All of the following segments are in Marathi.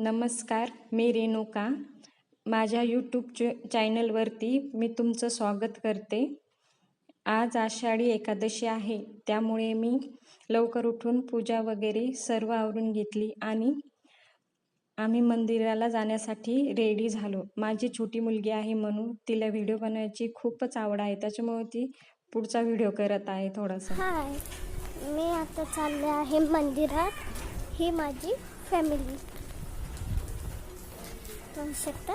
नमस्कार मी रेणुका. माझ्या यूट्यूब च चॅनलवरती मी तुमचं स्वागत करते. आज आषाढी एकादशी आहे त्यामुळे मी लवकर उठून पूजा वगैरे सर्व आवरून घेतली आणि आम्ही मंदिराला जाण्यासाठी रेडी झालो. माझी छोटी मुलगी आहे म्हणून तिला व्हिडिओ बनवायची खूपच आवड आहे त्याच्यामुळे ती पुढचा व्हिडिओ करत आहे थोडासा. हाय मी आता चालले आहे मंदिरात. ही माझी फॅमिली पाहू शकता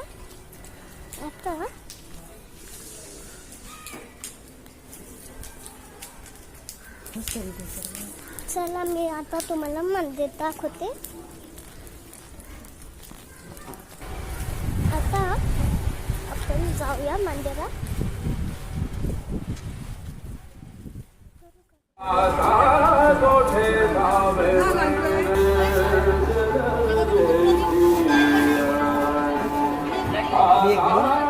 आता चला मी आता तुम्हाला मंदिर दाखवते. आता आपण जाऊया मंदिरात. 啊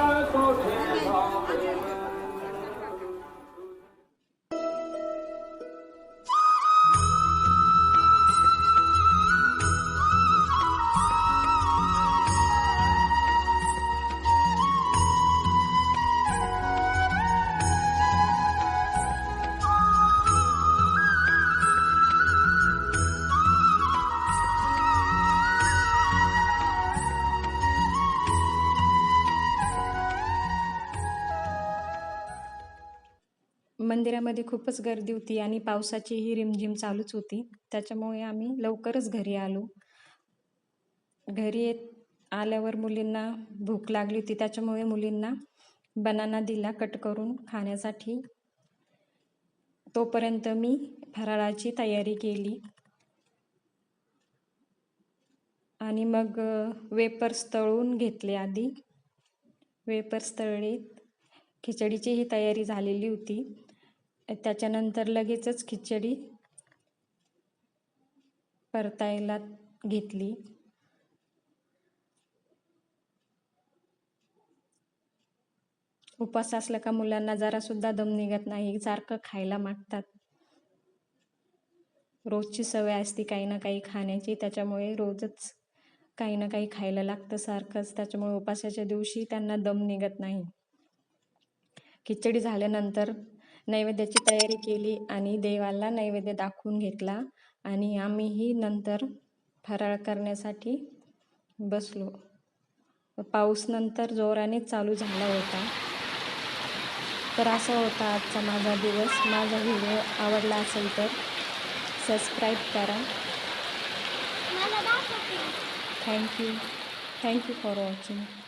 मंदिरामध्ये खूपच गर्दी होती आणि पावसाचीही रिमझिम चालूच होती. त्याच्यामुळे आम्ही लवकरच घरी आलो. घरी येत आल्यावर मुलींना भूक लागली होती. त्याच्यामुळे मुलींना बनाना दिला कट करून खाण्यासाठी. तोपर्यंत मी फराळाची तयारी केली. आणि मग वेपर्स तळून घेतले आधी. वेपर्स तळले. खिचडीचीही तयारी झालेली होती. त्याच्यानंतर लगेचच खिचडी परतायला घेतली. उपास असला का मुलांना जरासुद्धा दम निघत नाही सारखं खायला मागतात. रोजची सवय असते काही ना काही खाण्याची त्याच्यामुळे रोजच काही ना काही खायला लागतं सारखंच. त्याच्यामुळे उपासाच्या दिवशी त्यांना दम निघत नाही. खिचडी झाल्यानंतर नैवेद्याची तयारी केली आणि देवाला नैवेद्य दाखवून घेतला आणि आम्हीही नंतर फराळ करण्यासाठी बसलो. पाऊस नंतर जोराने चालू झाला होता. तर असा होता आजचा माझा दिवस. माझा व्हिडिओ आवडला असेल तर सबस्क्राईब करा. Thank you. Thank you for watching.